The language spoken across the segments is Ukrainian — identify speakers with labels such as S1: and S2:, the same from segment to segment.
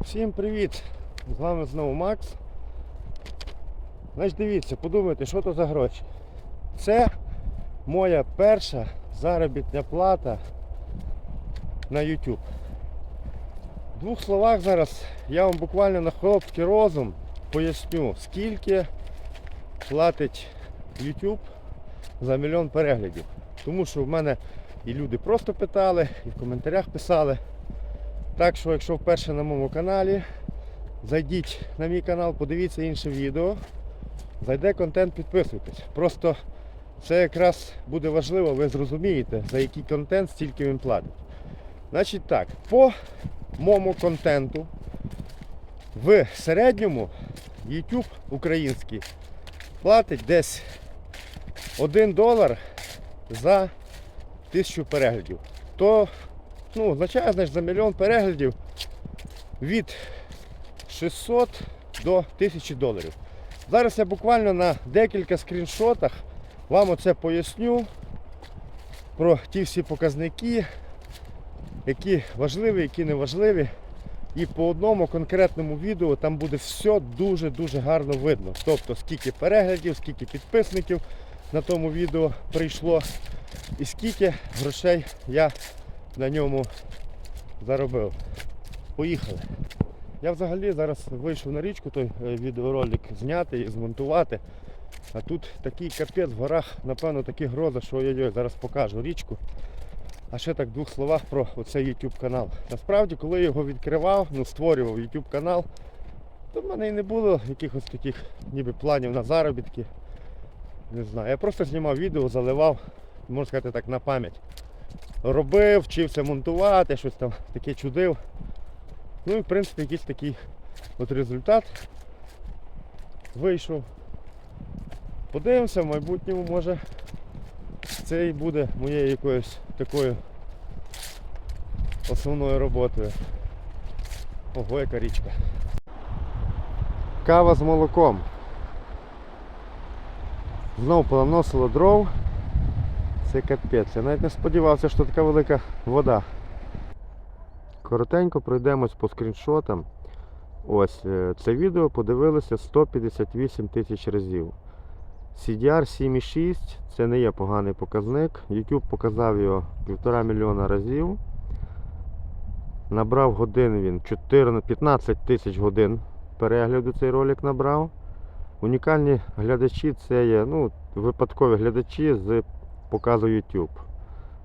S1: Всім привіт! З вами знову Макс. Значить, дивіться, подумайте, що то за гроші. Це моя перша заробітня плата на YouTube. В двох словах зараз я вам буквально на хлопський розум поясню, скільки платить YouTube за мільйон переглядів. Тому що в мене і люди просто питали, і в коментарях писали. Так що, якщо вперше на моєму каналі, зайдіть на мій канал, подивіться інше відео. Зайде контент, підписуйтесь. Просто це якраз буде важливо, ви зрозумієте, за який контент стільки він платить. Значить так, по моєму контенту в середньому YouTube український платить десь 1 долар за тисячу переглядів. То ну, означає, значить, за мільйон переглядів від 600 до 1000 доларів. Зараз я буквально на декілька скріншотах вам оце поясню про ті всі показники, які важливі, які не важливі. І по одному конкретному відео там буде все дуже-дуже гарно видно. Тобто скільки переглядів, скільки підписників на тому відео прийшло і скільки грошей я на ньому заробив. Поїхали. Я взагалі зараз вийшов на річку той е, відеоролик зняти і змонтувати. А тут такий капець в горах, напевно, такі грози, що ой-ой, зараз покажу річку. А ще так в двох словах про оцей YouTube канал. Насправді, коли я його відкривав, ну створював YouTube канал, то в мене і не було якихось таких ніби планів на заробітки. Не знаю. Я просто знімав відео, заливав, можна сказати так, на пам'ять. Робив, вчився монтувати, щось там таке чудив. Ну і в принципі якийсь такий от результат вийшов. Подивимося, в майбутньому може це і буде моєю якоюсь такою основною роботою. Ого, яка річка. Кава з молоком. Знову понаносило дров. Це капець. Я навіть не сподівався, що така велика вода. Коротенько пройдемось по скріншотам. Ось е, це відео подивилися 158 тисяч разів. CDR 7,6 це не є поганий показник. YouTube показав його півтора мільйона разів. Набрав годин він 14, 15 тисяч годин перегляду цей ролик набрав. Унікальні глядачі це є ну, випадкові глядачі з показу YouTube.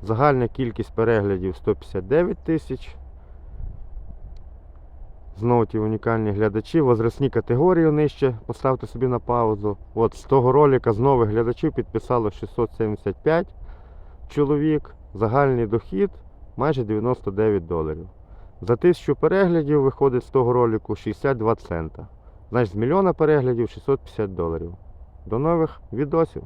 S1: Загальна кількість переглядів 159 тисяч. Знову ті унікальні глядачі, возрастні категорії нижче, поставте собі на паузу. От з того ролика з нових глядачів підписало 675 чоловік. Загальний дохід майже 99 доларів. За тисячу переглядів виходить з того ролику 62 цента. Значить з мільйона переглядів 650 доларів. До нових відосів.